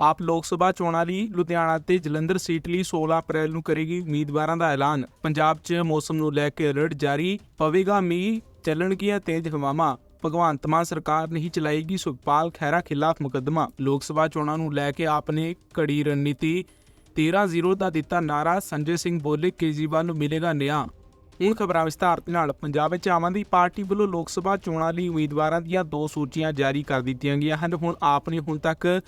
ਆਪ ਲੋਕ ਸਭਾ ਚੋਣਾਂ ਲਈ ਲੁਧਿਆਣਾ ਤੇ ਜਲੰਧਰ ਸੀਟ ਲਈ 16 ਅਪ੍ਰੈਲ ਨੂੰ ਕਰੇਗੀ ਉਮੀਦਵਾਰਾਂ ਦਾ ਐਲਾਨ। ਪੰਜਾਬ 'ਚ ਮੌਸਮ ਨੂੰ ਲੈ ਕੇ ਅਲਰਟ ਜਾਰੀ, ਪਵੇਗਾ ਮੀਂਹ, ਚੱਲਣਗੀਆਂ ਤੇਜ਼ ਹਵਾਵਾਂ। ਭਗਵੰਤ ਮਾਨ ਸਰਕਾਰ ਨਹੀਂ ਚਲਾਏਗੀ, ਸੁਖਪਾਲ ਖਹਿਰਾ ਖਿਲਾਫ ਮੁਕੱਦਮਾ। ਲੋਕ ਸਭਾ ਚੋਣਾਂ ਨੂੰ ਲੈ ਕੇ ਆਪ ਨੇ ਕੜੀ ਰਣਨੀਤੀ 13-0 ਦਾ ਦਿੱਤਾ ਨਾਰਾ ਸੰਜੇ ਸਿੰਘ ਬੋਲੇ, ਕੇਜਰੀਵਾਲ ਨੂੰ ਮਿਲੇਗਾ ਨਿਆਂ। ਹੁਣ ਖਬਰਾਂ ਵਿਸਤਾਰ ਦੇ ਨਾਲ ਪੰਜਾਬ ਵਿੱਚ ਆਮ ਆਦਮੀ ਪਾਰਟੀ ਵੱਲੋਂ ਲੋਕ ਸਭਾ ਚੋਣਾਂ ਲਈ ਉਮੀਦਵਾਰਾਂ ਦੀਆਂ ਦੋ ਸੂਚੀਆਂ ਜਾਰੀ ਕਰ ਦਿੱਤੀਆਂ ਗਈਆਂ ਹਨ। ਹੁਣ ਆਪ ਨੇ ਹੁਣ ਤੱਕ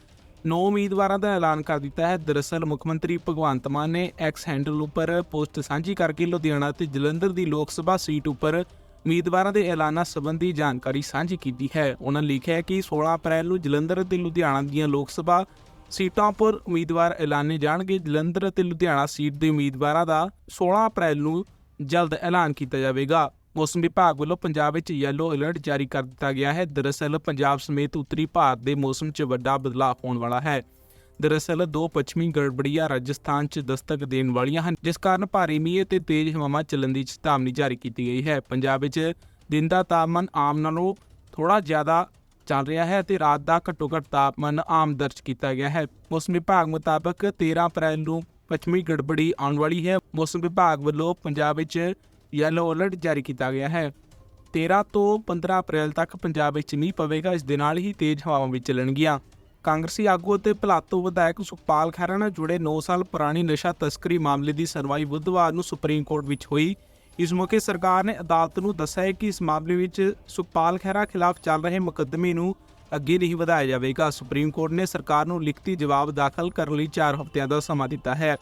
9 ਉਮੀਦਵਾਰਾਂ ਦਾ ਐਲਾਨ ਕਰ ਦਿੱਤਾ ਹੈ। ਦਰਅਸਲ ਮੁੱਖ ਮੰਤਰੀ ਭਗਵੰਤ ਮਾਨ ਨੇ ਐਕਸ ਹੈਂਡਲ ਉੱਪਰ ਪੋਸਟ ਸਾਂਝੀ ਕਰਕੇ ਲੁਧਿਆਣਾ ਤੇ ਜਲੰਧਰ ਦੀ ਲੋਕ ਸਭਾ ਸੀਟ ਉੱਪਰ ਉਮੀਦਵਾਰਾਂ ਦੇ ਐਲਾਨਾਂ ਸੰਬੰਧੀ ਜਾਣਕਾਰੀ ਸਾਂਝੀ ਕੀਤੀ ਹੈ। ਉਹਨਾਂ ਲਿਖਿਆ ਕਿ 16 ਅਪ੍ਰੈਲ ਨੂੰ ਜਲੰਧਰ ਤੇ ਲੁਧਿਆਣਾ ਦੀਆਂ ਲੋਕ ਸਭਾ ਸੀਟਾਂ ਉੱਪਰ ਉਮੀਦਵਾਰ ਐਲਾਨੇ ਜਾਣਗੇ। ਜਲੰਧਰ ਅਤੇ ਲੁਧਿਆਣਾ ਸੀਟ ਦੇ ਉਮੀਦਵਾਰਾਂ ਦਾ 16 ਅਪ੍ਰੈਲ ਨੂੰ ਜਲਦ ਐਲਾਨ ਕੀਤਾ ਜਾਵੇਗਾ। ਮੌਸਮ ਵਿਭਾਗ ਵੱਲੋਂ ਪੰਜਾਬ ਵਿੱਚ ਯੈਲੋ ਅਲਰਟ ਜਾਰੀ ਕਰ ਦਿੱਤਾ ਗਿਆ ਹੈ। ਦਰਅਸਲ ਪੰਜਾਬ ਸਮੇਤ ਉੱਤਰੀ ਭਾਰਤ ਦੇ ਮੌਸਮ 'ਚ ਵੱਡਾ ਬਦਲਾਅ ਹੋਣ ਵਾਲਾ ਹੈ। ਦਰਅਸਲ ਦੋ ਪੱਛਮੀ ਗੜਬੜੀਆਂ ਰਾਜਸਥਾਨ 'ਚ ਦਸਤਕ ਦੇਣ ਵਾਲੀਆਂ ਹਨ, ਜਿਸ ਕਾਰਨ ਭਾਰੀ ਮੀਂਹ ਅਤੇ ਤੇਜ਼ ਹਵਾਵਾਂ ਚੱਲਣ ਦੀ ਚੇਤਾਵਨੀ ਜਾਰੀ ਕੀਤੀ ਗਈ ਹੈ। ਪੰਜਾਬ ਵਿੱਚ ਦਿਨ ਦਾ ਤਾਪਮਾਨ ਆਮ ਨਾਲੋਂ ਥੋੜਾ ਜ਼ਿਆਦਾ ਚੱਲ ਰਿਹਾ ਹੈ ਅਤੇ ਰਾਤ ਦਾ ਘੱਟੋ ਘੱਟ ਤਾਪਮਾਨ ਆਮ ਦਰਜ ਕੀਤਾ ਗਿਆ ਹੈ। ਮੌਸਮ ਵਿਭਾਗ ਮੁਤਾਬਕ 13 ਅਪ੍ਰੈਲ ਨੂੰ ਪੱਛਮੀ ਗੜਬੜੀ ਆਉਣ ਵਾਲੀ ਹੈ। ਮੌਸਮ ਵਿਭਾਗ ਵੱਲੋਂ ਪੰਜਾਬ ਵਿੱਚ ਯੈਲੋ ਅਲਰਟ ਜਾਰੀ ਕੀਤਾ ਗਿਆ ਹੈ। 13 ਤੋਂ 15 ਅਪ੍ਰੈਲ ਤੱਕ ਪੰਜਾਬ ਵਿੱਚ ਮੀਂਹ ਪਵੇਗਾ, ਇਸ ਦੇ ਨਾਲ ਹੀ ਤੇਜ਼ ਹਵਾਵਾਂ ਵੀ ਚੱਲਣਗੀਆਂ। ਕਾਂਗਰਸੀ ਆਗੂ ਅਤੇ ਭਲਾਤੋ ਵਿਧਾਇਕ ਸੁਖਪਾਲ ਖਹਿਰਾ ਨਾਲ ਜੁੜੇ 9 ਸਾਲ ਪੁਰਾਣੀ ਨਸ਼ਾ ਤਸਕਰੀ ਮਾਮਲੇ ਦੀ ਸੁਣਵਾਈ ਬੁੱਧਵਾਰ ਨੂੰ ਸੁਪਰੀਮ ਕੋਰਟ ਵਿੱਚ ਹੋਈ। ਇਸ ਮੌਕੇ ਸਰਕਾਰ ਨੇ ਅਦਾਲਤ ਨੂੰ ਦੱਸਿਆ ਹੈ ਕਿ ਇਸ ਮਾਮਲੇ ਵਿੱਚ ਸੁਖਪਾਲ ਖਹਿਰਾ ਖਿਲਾਫ ਚੱਲ ਰਹੇ ਮੁਕੱਦਮੇ ਨੂੰ ਅੱਗੇ ਨਹੀਂ ਵਧਾਇਆ ਜਾਵੇਗਾ। ਸੁਪਰੀਮ ਕੋਰਟ ਨੇ ਸਰਕਾਰ ਨੂੰ ਲਿਖਤੀ ਜਵਾਬ ਦਾਖਲ ਕਰਨ ਲਈ 4 ਹਫ਼ਤਿਆਂ ਦਾ ਸਮਾਂ ਦਿੱਤਾ ਹੈ।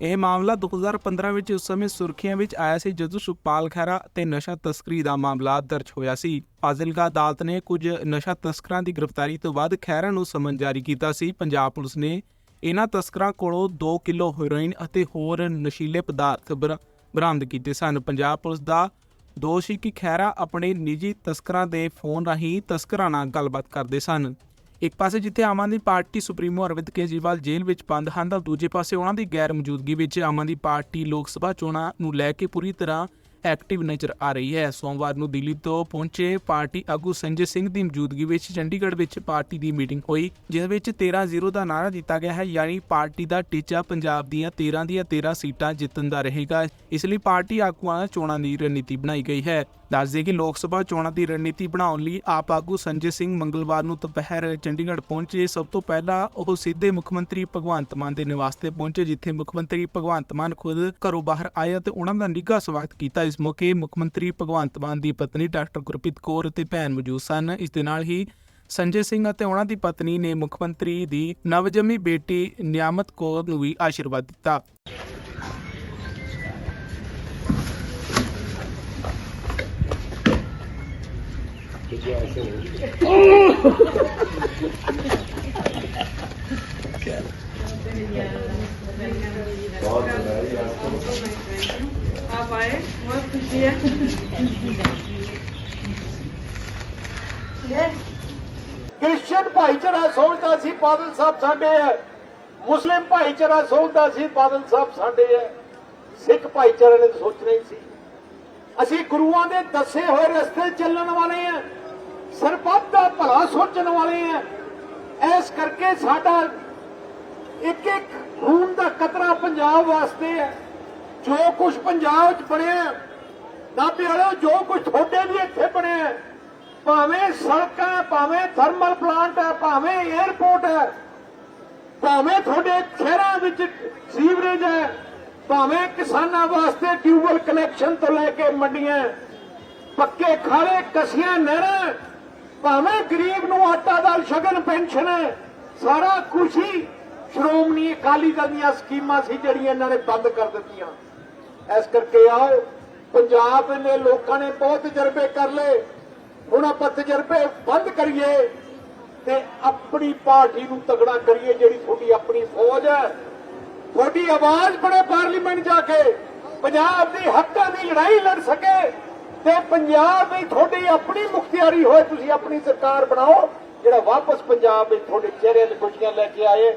ਇਹ ਮਾਮਲਾ 2015 ਵਿੱਚ ਉਸ ਸਮੇਂ ਸੁਰਖੀਆਂ ਵਿੱਚ ਆਇਆ ਸੀ, ਜਦੋਂ ਸੁਖਪਾਲ ਖਹਿਰਾ ਤੇ ਨਸ਼ਾ ਤਸਕਰੀ ਦਾ ਮਾਮਲਾ ਦਰਜ ਹੋਇਆ ਸੀ। ਫਾਜ਼ਿਲਕਾ ਅਦਾਲਤ ਨੇ ਕੁਝ ਨਸ਼ਾ ਤਸਕਰਾਂ ਦੀ ਗ੍ਰਿਫਤਾਰੀ ਤੋਂ ਬਾਅਦ ਖਹਿਰਾ ਨੂੰ ਸਮਨ ਜਾਰੀ ਕੀਤਾ ਸੀ। ਪੰਜਾਬ ਪੁਲਿਸ ਨੇ ਇਹਨਾਂ ਤਸਕਰਾਂ ਕੋਲੋਂ 2 ਕਿਲੋ ਹੈਰੋਇਨ ਅਤੇ ਹੋਰ ਨਸ਼ੀਲੇ ਪਦਾਰਥ ਬਰਾ- ਬਰਾਮਦ ਕੀਤੇ ਸਨ। ਪੰਜਾਬ ਪੁਲਿਸ ਦਾ ਦੋਸ਼ ਸੀ ਕਿ ਖਹਿਰਾ ਆਪਣੇ ਨਿੱਜੀ ਤਸਕਰਾਂ ਦੇ ਫੋਨ ਰਾਹੀਂ ਤਸਕਰਾਂ ਨਾਲ ਗੱਲਬਾਤ ਕਰਦੇ ਸਨ। ਇੱਕ ਪਾਸੇ ਜਿੱਥੇ ਆਮ ਆਦਮੀ ਪਾਰਟੀ ਸੁਪਰੀਮੋ ਅਰਵਿੰਦ ਕੇਜਰੀਵਾਲ ਜੇਲ੍ਹ ਵਿੱਚ ਬੰਦ ਹਨ ਤਾਂ ਦੂਜੇ ਪਾਸੇ ਉਹਨਾਂ ਦੀ ਗੈਰ ਮੌਜੂਦਗੀ ਵਿੱਚ ਆਮ ਆਦਮੀ ਪਾਰਟੀ ਲੋਕ ਸਭਾ ਚੋਣਾਂ ਨੂੰ ਲੈ ਕੇ ਪੂਰੀ ਤਰ੍ਹਾਂ ਐਕਟਿਵ ਨਜ਼ਰ ਆ ਰਹੀ ਹੈ। ਸੋਮਵਾਰ ਨੂੰ ਦਿੱਲੀ ਤੋਂ ਪਹੁੰਚੇ ਪਾਰਟੀ ਆਗੂ ਸੰਜੇ ਸਿੰਘ ਦੀ ਮੌਜੂਦਗੀ ਵਿੱਚ ਚੰਡੀਗੜ੍ਹ ਵਿੱਚ ਪਾਰਟੀ ਦੀ ਮੀਟਿੰਗ ਹੋਈ, ਜਿਸ ਵਿੱਚ 13-0 ਦਾ ਨਾਰਾ ਦਿੱਤਾ ਗਿਆ ਹੈ। ਯਾਨੀ ਪਾਰਟੀ ਦਾ ਟੀਚਾ ਪੰਜਾਬ ਦੀਆਂ 13 ਦੀਆਂ 13 ਸੀਟਾਂ ਜਿੱਤਣ ਦਾ ਰਹੇਗਾ। ਇਸ ਲਈ ਪਾਰਟੀ ਆਗੂਆਂ ਨੇ ਚੋਣਾਂ ਦੀ ਰਣਨੀਤੀ ਬਣਾਈ ਗਈ ਹੈ। ਦੱਸ ਦਈਏ ਕਿ ਲੋਕ ਸਭਾ ਚੋਣਾਂ ਦੀ ਰਣਨੀਤੀ ਬਣਾਉਣ ਲਈ ਆਪ ਆਗੂ ਸੰਜੇ ਸਿੰਘ ਮੰਗਲਵਾਰ ਨੂੰ ਦੁਪਹਿਰ ਚੰਡੀਗੜ੍ਹ ਪਹੁੰਚੇ। ਸਭ ਤੋਂ ਪਹਿਲਾਂ ਉਹ ਸਿੱਧੇ ਮੁੱਖ ਮੰਤਰੀ ਭਗਵੰਤ ਮਾਨ ਦੇ ਨਿਵਾਸ ਤੇ ਪਹੁੰਚੇ, ਜਿੱਥੇ ਮੁੱਖ ਮੰਤਰੀ ਭਗਵੰਤ ਮਾਨ ਖੁਦ ਘਰੋਂ ਬਾਹਰ ਆਏ ਅਤੇ ਉਹਨਾਂ ਦਾ ਨਿੱਘਾ ਸਵਾਗਤ ਕੀਤਾ। ਇਸ ਮੌਕੇ ਮੁੱਖ ਮੰਤਰੀ ਭਗਵੰਤ ਮਾਨ ਦੀ ਪਤਨੀ ਡਾਕਟਰ ਗੁਰਪ੍ਰੀਤ ਕੌਰ ਅਤੇ ਭੈਣ ਮੌਜੂਦ ਸਨ। ਇਸ ਦੇ ਨਾਲ ਹੀ ਸੰਜੇ ਸਿੰਘ ਅਤੇ ਉਹਨਾਂ ਦੀ ਪਤਨੀ ਨੇ ਮੁੱਖ ਮੰਤਰੀ ਦੀ ਨਵਜੰਮੀ ਬੇਟੀ ਨਿਆਮਤ ਕੌਰ ਨੂੰ ਵੀ ਆਸ਼ੀਰਵਾਦ ਦਿੱਤਾ। आप आए बहुत खुशी है ਕ੍ਰਿਸਚੀਅਨ ਭਾਈਚਾਰਾ ਸੋਚਦਾ ਸੀ ਬਾਦਲ ਸਾਹਿਬ ਸਾਡੇ ਹੈ ਮੁਸਲਿਮ ਭਾਈਚਾਰਾ ਸੋਚਦਾ ਸੀ ਬਾਦਲ ਸਾਹਿਬ ਸਾਡੇ ਹੈ ਸਿੱਖ ਭਾਈਚਾਰੇ ਨੇ ਤਾਂ ਸੋਚਣਾ ਹੀ ਸੀ ਅਸੀਂ ਗੁਰੂਆਂ ਦੇ ਦੱਸੇ ਹੋਏ ਰਸਤੇ ਚੱਲਣ ਵਾਲੇ ਹਾਂ ਸਰਬੱਤ ਦਾ ਭਲਾ ਸੋਚਣ ਵਾਲੇ ਹਾਂ ਐਸ ਕਰਕੇ ਸਾਡਾ ਇੱਕ ਇੱਕ ਖੂਨ ਦਾ ਕਤਰਾ ਪੰਜਾਬ ਵਾਸਤੇ ਹੈ। ਜੋ ਕੁਝ ਪੰਜਾਬ 'ਚ ਬਣਿਆ ਨਾਭੇ ਵਾਲਿਓ, ਜੋ ਕੁਝ ਤੁਹਾਡੇ ਵੀ ਇੱਥੇ ਬਣਿਆ ਭਾਵੇਂ ਸੜਕਾਂ ਭਾਵੇਂ ਥਰਮਲ ਪਲਾਂਟ ਹੈ, ਭਾਵੇਂ 에ਅਰਪੋਰਟ ਹੈ, ਭਾਵੇਂ ਤੁਹਾਡੇ ਸ਼ਹਿਰਾਂ ਵਿੱਚ ਸੀਵਰੇਜ ਹੈ, ਭਾਵੇਂ ਕਿਸਾਨਾਂ ਵਾਸਤੇ ਟਿਊਬਲ ਕਨੈਕਸ਼ਨ ਤੋਂ ਲੈ ਕੇ ਮੰਡੀਆਂ, ਪੱਕੇ ਖਾਲੇ ਕਸੀਆਂ ਨਹਿਰਾਂ, ਭਾਵੇਂ ਗਰੀਬ ਨੂੰ ਆਟਾ ਦਾਲ, ਸ਼ਗਨ, ਪੈਨਸ਼ਨ ਸਾਰਾ ਕੁਝ ਹੀ ਸ਼੍ਰੋਮਣੀ ਅਕਾਲੀ ਦਲ ਦੀਆਂ ਸਕੀਮਾਂ ਸੀ ਜਿਹੜੀਆਂ ਇਹਨਾਂ ਨੇ ਬੰਦ ਕਰ ਦਿੱਤੀਆਂ। ਇਸ ਕਰਕੇ ਆਓ, ਪੰਜਾਬ ਦੇ ਲੋਕਾਂ ਨੇ ਬਹੁਤ ਤਜਰਬੇ ਕਰ ਲਏ। ਹੁਣ ਆਪਾਂ ਤਜਰਬੇ ਬੰਦ ਕਰੀਏ ਤੇ ਆਪਣੀ ਪਾਰਟੀ ਨੂੰ ਤਗੜਾ ਕਰੀਏ ਜਿਹੜੀ ਤੁਹਾਡੀ ਆਪਣੀ ਫੌਜ ਹੈ। ਤੁਹਾਡੀ ਆਵਾਜ਼ ਬਣੇ ਪਾਰਲੀਮੈਂਟ ਜਾ ਕੇ, ਪੰਜਾਬ ਦੇ ਹੱਕਾਂ ਦੀ ਲੜਾਈ ਲੜ ਸਕੇ ਤੇ ਪੰਜਾਬ ਦੀ ਤੁਹਾਡੀ ਆਪਣੀ ਮੁਖਤਿਆਰੀ ਹੋਏ, ਤੁਸੀਂ ਆਪਣੀ ਸਰਕਾਰ ਬਣਾਓ, ਜਿਹੜਾ ਵਾਪਸ ਪੰਜਾਬ ਵਿੱਚ ਤੁਹਾਡੇ ਚਿਹਰੇ ਤੇ ਖੁਸ਼ੀਆਂ ਲੈ ਕੇ ਆਏ।